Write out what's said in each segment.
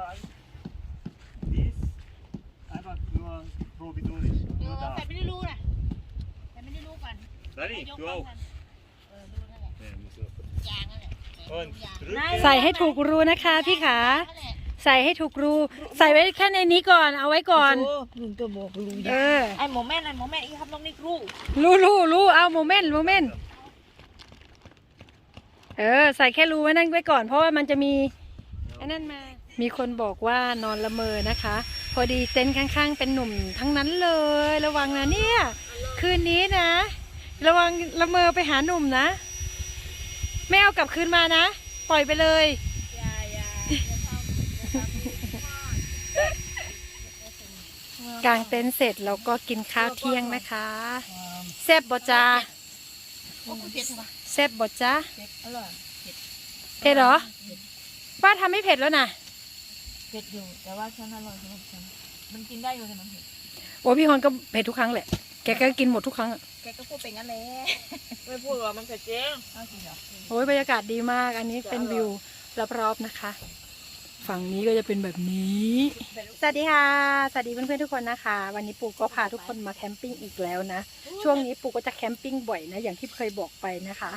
like this einfach nur provisorisch. Nur แต่ da. ไม่ได้รู้นะแต่ไม่ได้รู้ก่อน Dani, ยก du บ้าง auch. กันเออ Dani, du auch. ใส่ให้ถูกรูนะคะพี่ขาใส่ให้ถูกรู ใส่ไว้แค่ในนี้ก่อน เอาไว้ก่อน ลุงก็บอกลุงเออ ไอ้โมแม่นไอ้โมแม่นอีครับน้องนี่รูรูรูรูเอาโมแมนต์โมเมนเออ ใส่แค่รูไว้นั่นไว้ก่อน เพราะว่ามันจะมีไอ้นั่นมา มีคนบอกว่านอนละเมอนะคะ พอดีเต็นท์ข้างๆ เป็นหนุ่มทั้งนั้นเลย ระวังนะเนี่ย คืนนี้นะ ระวังละเมอไปหาหนุ่มนะ ไม่เอากลับคืนมานะ ปล่อยไปเลยยายากางเต็นท์เสร็จเราก็กินข้าวเที่ยงนะคะแซ่บบ่จ้าโอ้คุณเผ็ดใช่ปะแซ่บบ่จ้าเผ็ดอร่อยเผ็ดเหรอป้าทำไม่เผ็ดแล้วนะ เผ็ดอยู่ แต่ว่าฉันอร่อยสำหรับฉันมันกินได้อยู่แต่มันเผ็ดโอ้พี่ฮอนก็เผ็ดทุกครั้งแหละ แกก็กินหมดทุกครั้งอะแกก็พูดเป็นงั้นแหละไม่พูดหรอมันเผ็ดจริงเอาจริงเหรอโอ้ยบรรยากาศดีมาก อันนี้เป็นวิวรอบๆนะคะ ฝั่งนี้ก็จะเป็นแบบนี้ สวัสดีค่ะ สวัสดีเพื่อนๆทุกคนนะคะ วันนี้ปู่ก็พาทุกคนมาแคมปิ้งอีกแล้วนะ ช่วงนี้ปู่ก็จะแคมปิ้งบ่อยนะ อย่างที่เคยบอกไปนะคะ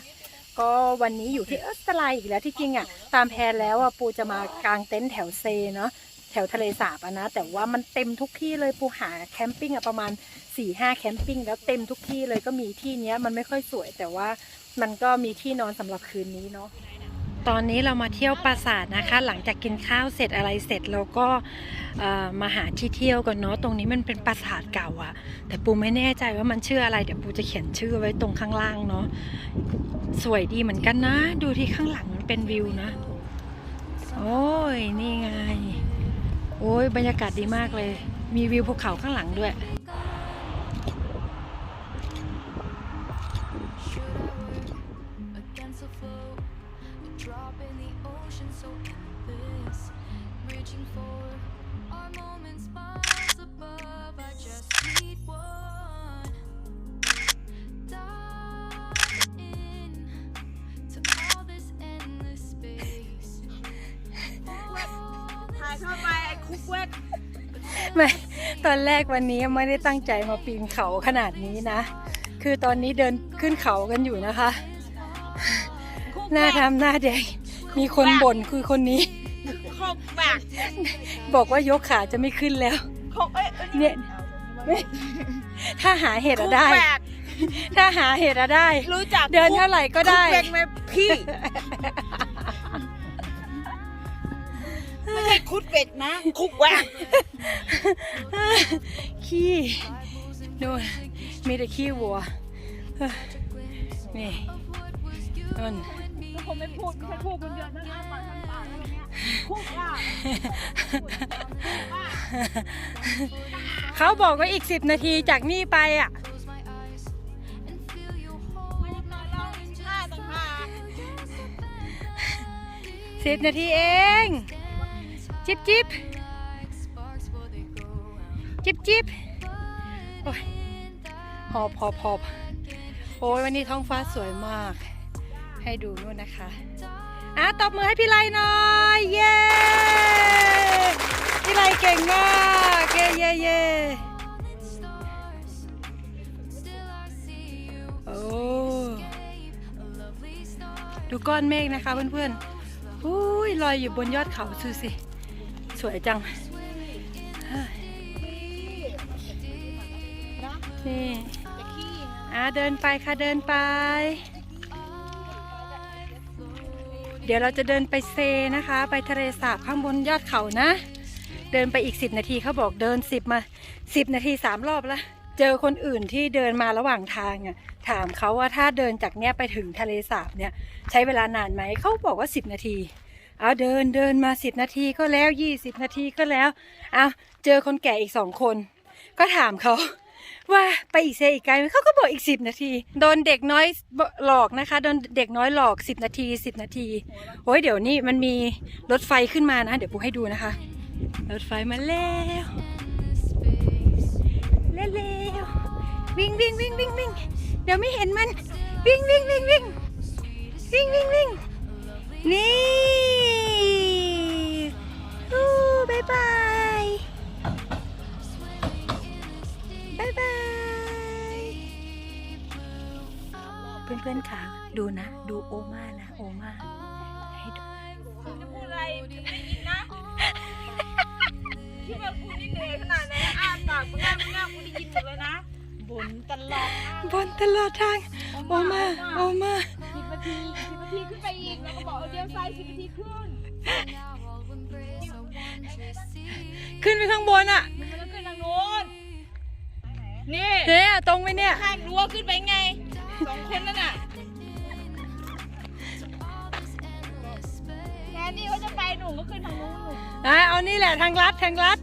ก็วันนี้อยู่ที่เอสตไลอีกแล้วที่จริงอะตามแพนแล้วอะปูจะมากางเต็นท์แถวเซเนาะแถวทะเลสาบอะนะแต่ว่ามันเต็มทุกที่เลยปูหาแคมปิ้งอะประมาณ4ี่ห้าแคมปิ้งแล้วเต็มทุกที่เลยก็มีที่เนี้ยมันไม่ค่อยสวย แต่ว่ามันก็มีที่นอนสำหรับคืนนี้เนาะ ตอนนี้เรามาเที่ยวปราสาทนะคะ หลังจากกินข้าวเสร็จอะไรเสร็จเราก็มาหาที่เที่ยวกันเนาะตรงนี้มันเป็นปราสาทเก่าอะแต่ปูไม่แน่ใจว่ามันชื่ออะไรเดี๋ยวปูจะเขียนชื่อไว้ตรงข้างล่างเนาะสวยดีเหมือนกันนะ ดูที่ข้างหลังมันเป็นวิวนะ โอ้ยนี่ไง โอ้ยบรรยากาศดีมากเลย มีวิวภูเขาข้างหลังด้วย ไม่ตอนแรกวันนี้ไม่ได้ตั้งใจมาปีนเขาขนาดนี้นะ คือตอนนี้เดินขึ้นเขากันอยู่นะคะ หน้าทำหน้าแดงมีคนบ่นคือคนนี้โคกแบกบอกว่ายกขาจะไม่ขึ้นแล้วโคกเอ้ยเนี่ยถ้าหาเห็ดคุอะกได้แบกถ้าหาเห็ดอะได้ รู้จักเดินเท่าไหร่ก็ได้คุกแบกไหมพี่ ไม่ใช่คุดเป็ดนะ คุกแบกขี้ดูมีแต่ขี้วัวเฮ้ยนี่ต้นผมไม่พูดไม่ใช่พูดคนเดียวนะอ้าปากทำปากอะไรเงี้ยคุกว่าเขาบอกว่าอีกสิบนาทีจากนี่ไปอะ Close my eyes and feel you ไม่ได้มาลองห้าต่างหากสิบนาทีเอง จิบจิบจิบจิบโอ้ยหอบหอบหอบโอ้ยวันนี้ท้องฟ้าสวยมาก ให้ดูนู่นนะคะอะตบมือให้พี่ไลหน่อย เย้พี่ไลเก่งมากเย้เย้เย้โอ้ดูก้อนเมฆนะคะเพื่อนๆอุ้ยลอยอยู่บนยอดเขาดูสิ สวยจัง นี่อะเดินไปค่ะเดินไป เดี๋ยวเราจะเดินไปเซนะคะ ไปทะเลสาบข้างบนยอดเขานะ เดินไปอีก 10 นาทีเขาบอกเดิน 10 มา 10 นาที 3 รอบแล้วเจอคนอื่นที่เดินมาระหว่างทางอะถามเขาว่าถ้าเดินจากเนี้ยไปถึงทะเลสาบเนี่ยใช้เวลานานไหมเขาบอกว่า 10 นาที เอาเดินเดินมา10นาทีก็แล้ว20นาทีก็แล้วเอาเจอคนแก่อีกสองคน ก็ถามเขาว่าไปอีกเซอีกไกลไหมเขาก็บอกอีกสิบนาที โดนเด็กน้อยหลอกนะคะ โดนเด็กน้อยหลอกสิบนาทีสิบนาทีโอ้ยเดี๋ยวนี้มันมีรถไฟขึ้นมานะ เดี๋ยวปูให้ดูนะคะ รถไฟมาแล้วเร็ววิ่งวิ่งวิ่งวิ่งวิ่งเดี๋ยวไม่เห็นมัน วิ่งวิ่งวิ่งวิ่งวิ่งวิ่งวิ่ง นี่อู้บายบายบายบาย เพื่อนๆค่ะ ดูนะ ดูโอมานะ โอมาให้ดูคุณจะพูดอะไรจะไม่ยินนะที่ว่าคุณนี่เหนื่อยขนาดไหนอ้าปากมึงง่ายมึงง่ายกูได้ยินหมดเลยนะบ่นตลอดบนตลอดทาง โอมา โอมาสิบนาทีสิบนา ทีขึ้นไปอีกแล้วก็บอกเอาเดียวซ้ายสิบนาทีขึ้นขึ้นไปข้างบนอะมันก็ขึ้นทางโน้นนี่เนี่ยตรงไปเนี่ยข้างรั้วขึ้นไปไงสองคนนั่นน่ะแทนที่เขาจะไปหนูก็ขึ้นทางนู้นหนูอะเอานี่แหละทางลัดทางลัด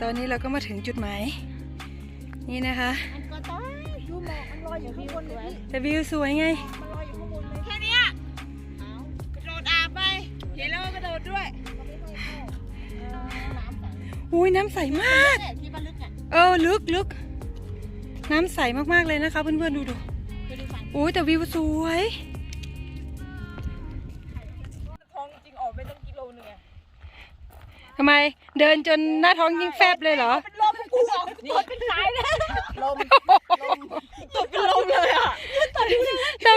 ตอนนี้เราก็มาถึงจุดหมาย นี่นะคะก็ต้องดูหมอกมันลอยอยู่ข้างบนเลยแต่วิวสวยไง มันลอยอยู่ข้างบนเลยแค่เนี้ยกระโดดอาบไป เห็นแล้วก็กระโดดด้วยอุ้ยน้ำใสมากที่บ้านลึกอะเออลึกลึกน้ำใสมากๆเลยนะคะเพื่อนๆดูดูคือดูฝั่งโอ้ยแต่วิวสวย ทำไมเดินจนหน้าท้องยิ่งแฟบเลยเหรอ เป็นลมกูออกตัวเป็นสายเลยลมตัวเป็นลมเลยอะเรา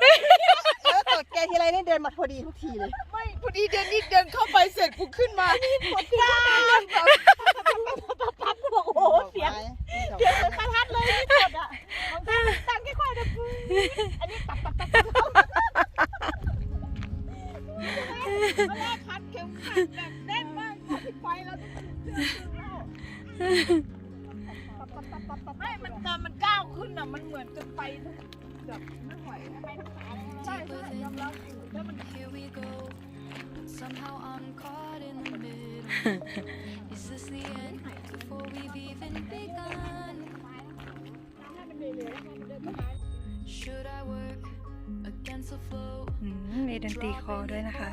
แล้วตดแกทีไรเนี่ยเดินมาพอดีทุกทีเลย ไม่พอดีเดินนี่เดินเข้าไปเสร็จกูขึ้นมาปวดกล้ามแบบปั๊บกูบอกโอ้โหเสียงเดี๋ยวเป็นคาทัดเลยที่สุดอะตั้งแค่ควายนะปื้อันนี้ตับตับตับตับ แรกคัดเด่นมากพอที่ไปแล้วทุกคนเชื่อแล้วไม่มันตอนมันก้าวขึ้นอะ มันเหมือนจะไปทุกแบบไม่ไหวไปทุกขาเลยใช่ใช่ยอมรับแล้วมัน Here we go. Somehow I'm caught in the middle. Is this the end before we've even begun? Should I work against the flow? อืมมีดนตรีคอด้วยนะคะ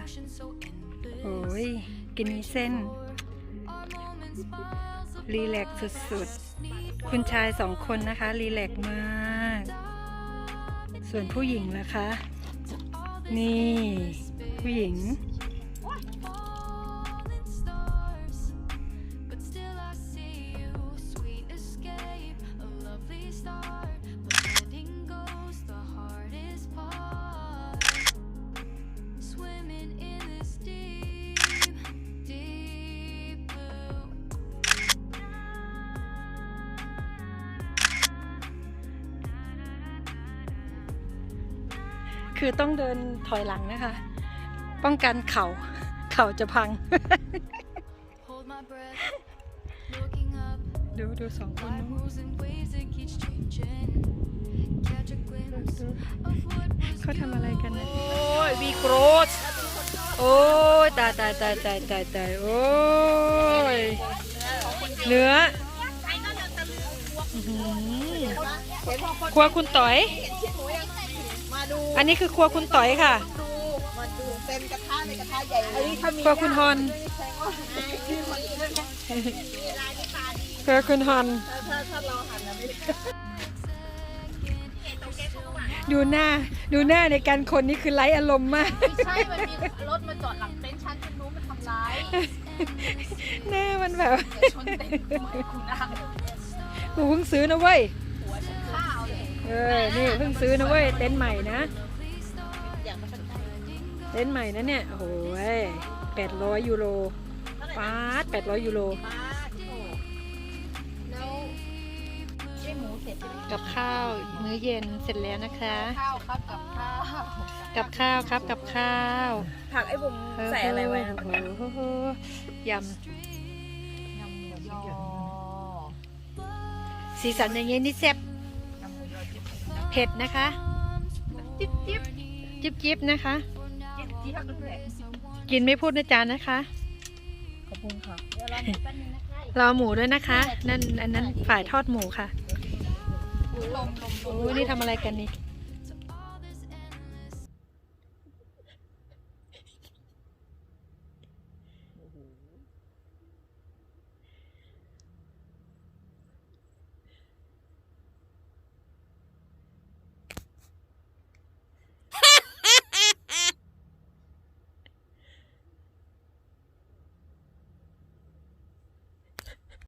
โอ้ย กินมีเส้น รีแลกซ์สุดๆ คุณชายสองคนนะคะ รีแลกซ์มาก ส่วนผู้หญิงนะคะ นี่ ผู้หญิง คือต้องเดินถอยหลังนะคะ ป้องกันเขา่าเข่าจะพัง Hold my breath, looking up. ดูดูสองคน Life นู้น moves in ways that keeps changing. Catch a glimpse of what was เขาทำอะไรกันนะ โอ้ยวีโกรธโอ้ยตายตายตายตายตายตายโอ้ยเนื้ออื้อหือครัวคุณต๋อยมา ดูอันนี้คือครัวคุณต๋อยค่ะ ดูมาดูเต็มกระทะเลยกระทะใหญ่เลยครัวคุณฮอนครัวคุณฮอนถ้าถ้าเราหันนะไม่ได้ดูหน้าดูหน้าในการคนนี่คือไร้อารมณ์มากไม่ใช่ มันมีรถมาจอดหลังเต็นท์ฉันฉันรู้มันทำร้ายหน้ามันแบบชนเต็นท์ไม่คุณนะกูเพิ่งซื้อนะเว้ยหัวฉันข้าว เลยเออ นี่เพิ่งซื้อนะเว้ย เต็นท์ใหม่นะ เต็นท์ใหม่นะเนี่ย โอ้โหแปดร้อยยูโรปาดแปดร้อยยูโร แล้วได้หมูเสร็จใช่ไหมกับข้าวมื้อเย็นเสร็จแล้วนะคะ ข้าวครับกับข้าวกับข้าวครับกับข้าวผักไอ้บุ๋มใส่อะไรไว้นะโอ้โหยยำหมูยอำสีสันอย่างเงี้ยนี่แซ่บ เผ็ดนะคะ จิ๊บจิ๊บจิ๊บจิบนะคะ กินไม่พูดนะจานนะคะ ขอบคุณค่ะเราหมูอหมูด้วยนะคะ นั่นอันนั้นฝ่ายทอดหมูค่ะโอ้นี่ทำอะไรกันนี่